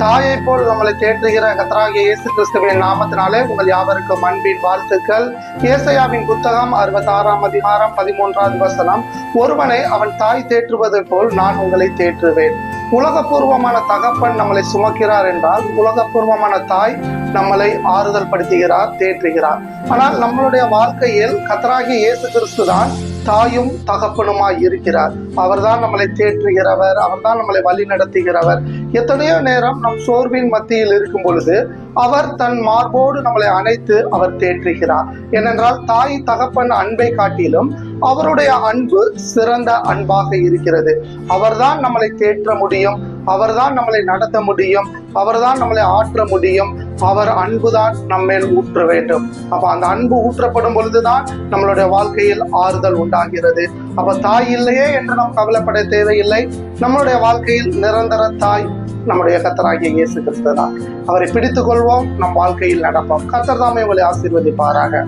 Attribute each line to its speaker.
Speaker 1: தாயை போல் நம்மளை தேற்றுகிற கத்தராகிய இயேசு கிறிஸ்துவின் நாமத்தினாலே உங்கள் யாவருக்கும் அன்பின் வாழ்த்துக்கள். ஏசையாவின் புத்தகம் அறுபத்தாறாம் அதிகாரம் பதிமூன்றாவது வசனம் ஒருவனை அவன் தாய் தேற்றுவது போல் நான் உங்களை தேற்றுவேன். உலகபூர்வமான தகப்பன் நம்மளை சுமக்கிறார் என்றால் உலகபூர்வமான தாய் நம்மளை ஆறுதல் படுத்துகிறார் தேற்றுகிறார். ஆனால் நம்மளுடைய வாழ்க்கையில் கத்தராகிய இயேசு கிறிஸ்து தான் தாயும் தகப்பனுமாய் இருக்கிறார். அவர்தான் நம்மளை தேற்றுகிறவர் அவர்தான் நம்மளை வழி நடத்துகிறவர். எத்தனையோ நேரம் நம் சோர்வின் மத்தியில் இருக்கும் பொழுது அவர் தன் மார்போடு நம்மளை அணைத்து அவர் தேற்றுகிறார். ஏனென்றால் தாய் தகப்பன் அன்பை காட்டிலும் அவருடைய அன்பு சிறந்த அன்பாக இருக்கிறது. அவர்தான் நம்மளை தேற்ற முடியும் அவர்தான் நம்மளை நடத்த முடியும் அவர்தான் நம்மளை ஆற்ற முடியும். அவர் அன்புதான் நம்மேல் ஊற்ற வேண்டும். அப்ப அந்த அன்பு ஊற்றப்படும் பொழுதுதான் நம்மளுடைய வாழ்க்கையில் ஆறுதல் உண்டாகிறது. அப்ப தாய் இல்லையே என்று நாம் கவலைப்பட தேவையில்லை. நம்மளுடைய வாழ்க்கையில் நிரந்தர தாய் நம்முடைய கத்தராகிய இயேசு கிறிஸ்து தான் அவரை பிடித்துக் கொள்வோம் நம் வாழ்க்கையில் நடப்போம். கத்தர் தாமே உங்களை ஆசீர்வதிப்பாராக.